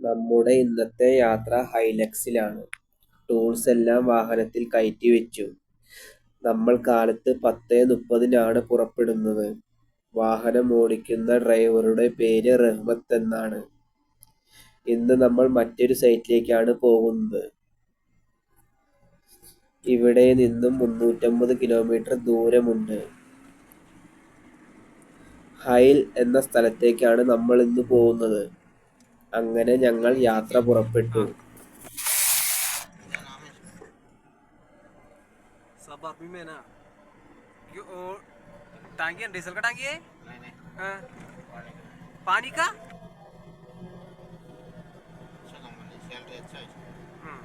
നമ്മുടെ ഇന്നത്തെ യാത്ര ഹൈലക്സിലാണ്. ടൂൾസ് എല്ലാം വാഹനത്തിൽ കയറ്റി വെച്ചു നമ്മൾ കാലത്ത് പത്തേ മുപ്പതിനാണ് പുറപ്പെടുന്നത്. വാഹനം ഓടിക്കുന്ന ഡ്രൈവറുടെ പേര് റഹ്മത്ത് എന്നാണ്. ഇന്ന് നമ്മൾ മറ്റൊരു സൈറ്റിലേക്കാണ് പോകുന്നത്. ഇവിടെ നിന്നും മുന്നൂറ്റമ്പത് കിലോമീറ്റർ ദൂരമുണ്ട്. ഹൈൽ എന്ന സ്ഥലത്തേക്കാണ് നമ്മൾ ഇന്ന് പോകുന്നത്. അങ്ങനെ ഞങ്ങൾ യാത്ര പുറപ്പെട്ടു. सब आदमी में ना क्यों ओ, टांगी है डीजल का टांगी है हाँ। पानी का हम्म।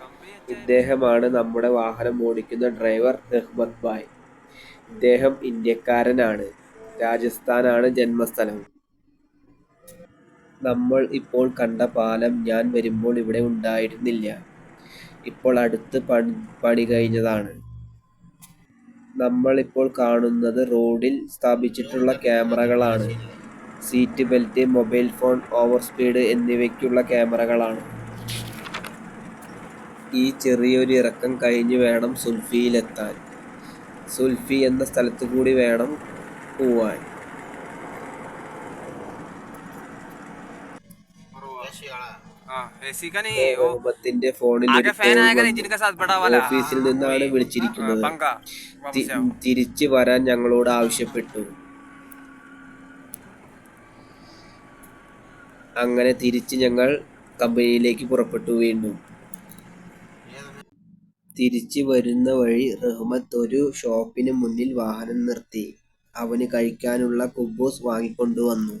कंपनी अच्छा है ഇദ്ദേഹമാണ് നമ്മുടെ വാഹനം ഓടിക്കുന്ന ഡ്രൈവർ റഹ്മത്ത് ഭായ്. ഇദ്ദേഹം ഇന്ത്യക്കാരനാണ്. രാജസ്ഥാനാണ് ജന്മസ്ഥലം. നമ്മൾ ഇപ്പോൾ കണ്ട പാലം ഞാൻ വരുമ്പോൾ ഇവിടെ ഉണ്ടായിരുന്നില്ല. ഇപ്പോൾ അടുത്ത് പണി പണി കഴിഞ്ഞതാണ്. നമ്മൾ ഇപ്പോൾ കാണുന്നത് റോഡിൽ സ്ഥാപിച്ചിട്ടുള്ള ക്യാമറകളാണ്. Seat belt, mobile phone, over speed എന്നിവയ്ക്കുള്ള ക്യാമറകളാണ്. ഈ ചെറിയൊരു ഇറക്കം കഴിഞ്ഞ് വേണം സുൽഫിയിലെത്താൻ. സുൽഫി എന്ന സ്ഥലത്തുകൂടി വേണം പോവാൻ. മുഹബത്തിന്റെ ഫോണിൽ ഓഫീസിൽ നിന്നാണ് വിളിച്ചിരിക്കുന്നത്. തിരിച്ചു വരാൻ ഞങ്ങളോട് ആവശ്യപ്പെട്ടു. അങ്ങനെ തിരിച്ച് ഞങ്ങൾ കമ്പനിയിലേക്ക് പുറപ്പെട്ടു വീണ്ടും. തിരിച്ചു വരുന്ന വഴി റഹ്മത്ത് ഒരു ഷോപ്പിന് മുന്നിൽ വാഹനം നിർത്തി. അവന് കഴിക്കാനുള്ള കുബൂസ് വാങ്ങിക്കൊണ്ടുവന്നു.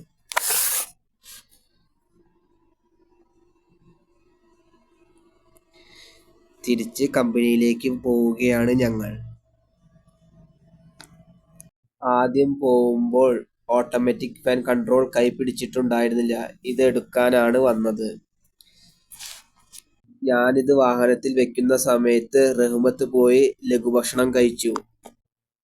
തിരിച്ച് കമ്പനിയിലേക്ക് പോവുകയാണ് ഞങ്ങൾ. ആദ്യം പോവുമ്പോൾ ഓട്ടോമാറ്റിക് ഫാൻ കൺട്രോൾ കൈ പിടിച്ചിട്ടുണ്ടായിരുന്നില്ല. ഇത് എടുക്കാനാണ് വന്നത്. ഞാനിത് വാഹനത്തിൽ വെക്കുന്ന സമയത്ത് റഹ്മത്ത് പോയി ലഘുഭക്ഷണം കഴിച്ചു.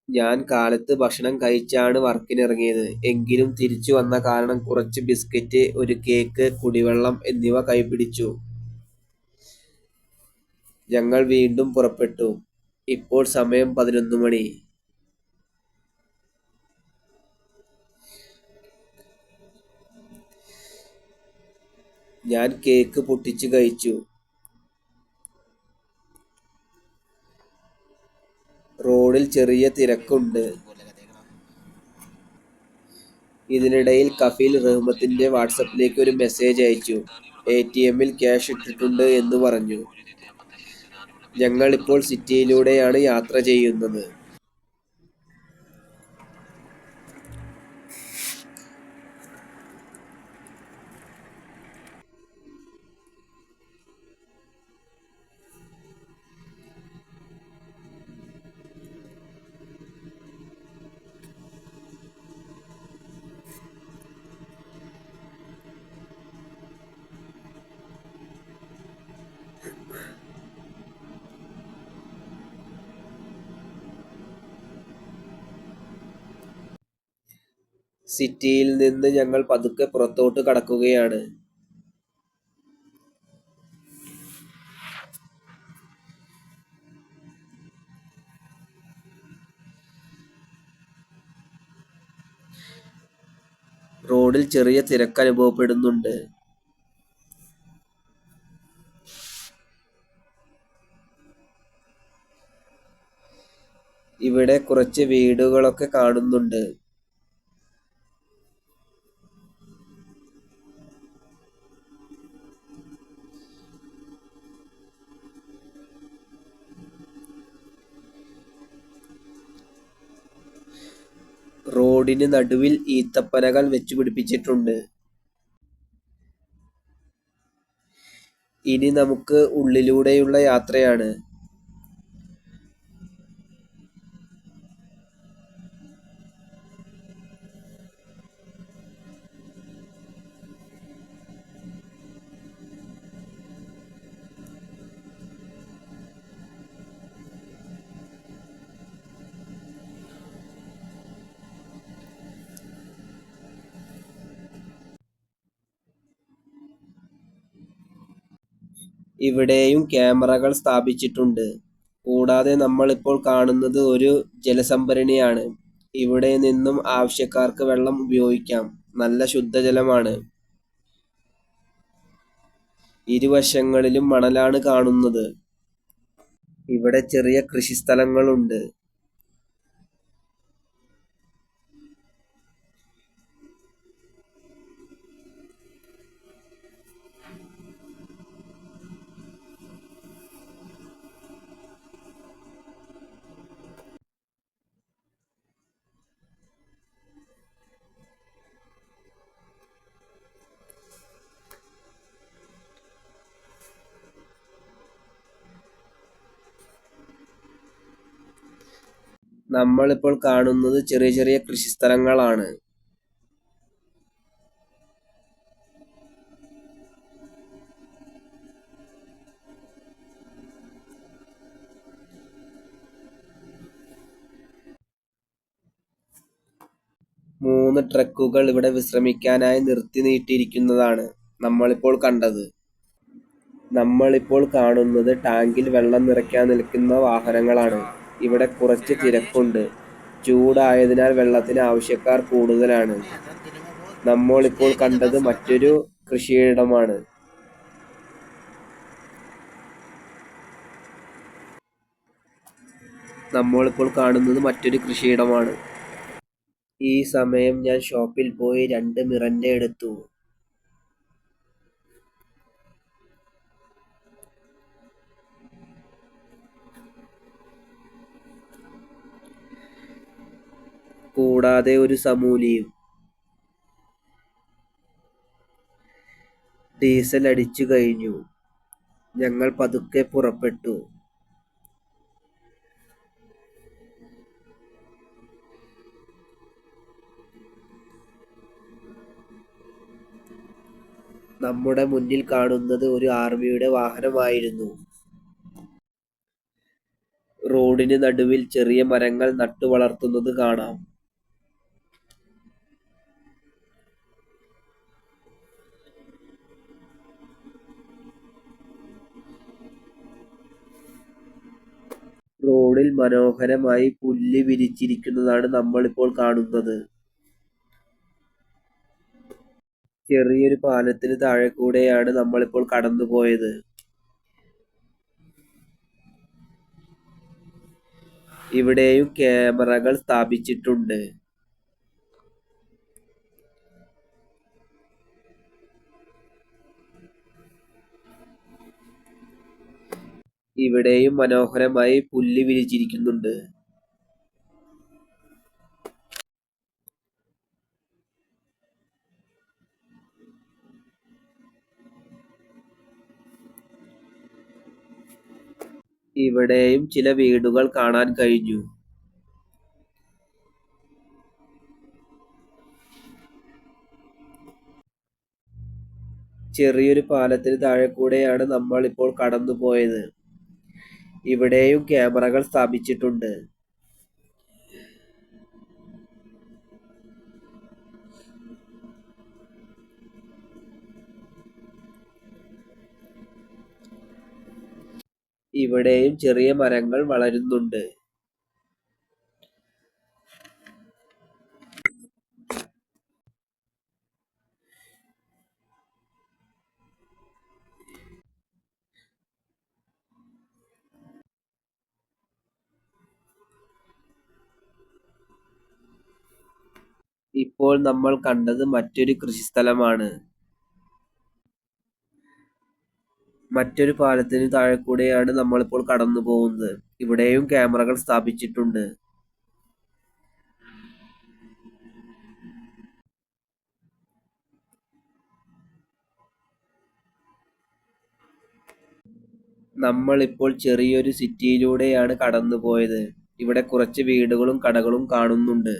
ഞാൻ കാലത്ത് ഭക്ഷണം കഴിച്ചാണ് വർക്കിനിറങ്ങിയത്. എങ്കിലും തിരിച്ചു വന്ന കാരണം കുറച്ച് ബിസ്ക്കറ്റ് ഒരു കേക്ക്, കുടിവെള്ളം എന്നിവ കൈപിടിച്ചു. ഞങ്ങൾ വീണ്ടും പുറപ്പെട്ടു. ഇപ്പോൾ സമയം പതിനൊന്ന് മണി. ഞാൻ കേക്ക് പൊട്ടിച്ച് കഴിച്ചു. റോഡിൽ ചെറിയ തിരക്കുണ്ട്. ഇതിനിടയിൽ കഫീൽ റഹ്മത്തിന്റെ വാട്ട്സ്ആപ്പിലേക്ക് ഒരു മെസ്സേജ് അയച്ചു. എടിഎമ്മിൽ ക്യാഷ് ഇട്ടിട്ടുണ്ട് എന്ന് പറഞ്ഞു. ഞങ്ങൾ ഇപ്പോൾ സിറ്റിയിലൂടെയാണ് യാത്ര ചെയ്യുന്നത്. സിറ്റിയിൽ നിന്ന് ഞങ്ങൾ പതുക്കെ പുറത്തോട്ട് കടക്കുകയാണ്. റോഡിൽ ചെറിയ തിരക്ക് അനുഭവപ്പെടുന്നുണ്ട്. ഇവിടെ കുറച്ച് വീടുകളൊക്കെ കാണുന്നുണ്ട്. റോഡിന് നടുവിൽ ഈത്തപ്പനകൾ വെച്ചുപിടിപ്പിച്ചിട്ടുണ്ട്. ഇനി നമുക്ക് ഉള്ളിലൂടെയുള്ള യാത്രയാണ്. ഇവിടെയും ക്യാമറകൾ സ്ഥാപിച്ചിട്ടുണ്ട്. കൂടാതെ നമ്മൾ ഇപ്പോൾ കാണുന്നത് ഒരു ജലസംഭരണിയാണ്. ഇവിടെ നിന്നും ആവശ്യക്കാർക്ക് വെള്ളം ഉപയോഗിക്കാം. നല്ല ശുദ്ധജലമാണ്. ഇരുവശങ്ങളിലും മണലാണ് കാണുന്നത്. ഇവിടെ ചെറിയ കൃഷിസ്ഥലങ്ങളുണ്ട്. നമ്മളിപ്പോൾ കാണുന്നത് ചെറിയ ചെറിയ കൃഷിസ്ഥലങ്ങളാണ്. മൂന്ന് ട്രക്കുകൾ ഇവിടെ വിശ്രമിക്കാനായി നിർത്തി നീട്ടിയിരിക്കുന്നതാണ് നമ്മളിപ്പോൾ കണ്ടത്. നമ്മളിപ്പോൾ കാണുന്നത് ടാങ്കിൽ വെള്ളം നിറയ്ക്കാൻ നിൽക്കുന്ന വാഹനങ്ങളാണ്. ഇവിടെ കുറച്ച് തിരക്കുണ്ട്. ചൂടായതിനാൽ വെള്ളത്തിന് ആവശ്യക്കാർ കൂടുതലാണ്. നമ്മൾ ഇപ്പോൾ കണ്ടത് മറ്റൊരു കൃഷിയിടമാണ്. നമ്മളിപ്പോൾ കാണുന്നത് മറ്റൊരു കൃഷിയിടമാണ്. ഈ സമയം ഞാൻ ഷോപ്പിൽ പോയി രണ്ട് മിറന്റെ എടുത്തു. കൂടാതെ ഒരു സമൂലിയും. ഡീസൽ അടിച്ചു കഴിഞ്ഞു. ഞങ്ങൾ പതുക്കെ പുറപ്പെട്ടു. നമ്മുടെ മുന്നിൽ കാണുന്നത് ഒരു ആർമിയുടെ വാഹനമായിരുന്നു. റോഡിന് നടുവിൽ ചെറിയ മരങ്ങൾ നട്ടു വളർത്തുന്നത് കാണാം. റോഡിൽ മനോഹരമായി പുല്ല് വിരിച്ചിരിക്കുന്നതാണ് നമ്മളിപ്പോൾ കാണുന്നത്. ചെറിയൊരു പാലത്തിന് താഴെ കൂടെയാണ് നമ്മളിപ്പോൾ കടന്നുപോയത്. ഇവിടെയും ക്യാമറകൾ സ്ഥാപിച്ചിട്ടുണ്ട്. ഇവിടെയും മനോഹരമായി പുല്ല് വിരിച്ചിരിക്കുന്നുണ്ട്. ഇവിടെയും ചില വീടുകൾ കാണാൻ കഴിഞ്ഞു. ചെറിയൊരു പാലത്തിന് താഴെ കൂടെയാണ് നമ്മൾ ഇപ്പോൾ കടന്നുപോയത്. ഇവിടെയും ക്യാമറകൾ സ്ഥാപിച്ചിട്ടുണ്ട്. ഇവിടെയും ചെറിയ മരങ്ങൾ വളരുന്നുണ്ട്. ഇപ്പോൾ നമ്മൾ കണ്ടത് മറ്റൊരു കൃഷിസ്ഥലമാണ്. മറ്റൊരു പാലത്തിന് താഴെ കൂടെയാണ് നമ്മളിപ്പോൾ കടന്നു പോകുന്നത് ഇവിടെയും ക്യാമറകൾ സ്ഥാപിച്ചിട്ടുണ്ട്. നമ്മൾ ഇപ്പോൾ ചെറിയൊരു സിറ്റിയിലൂടെയാണ് കടന്നുപോയത്. ഇവിടെ കുറച്ച് വീടുകളും കടകളും കാണുന്നുണ്ട്.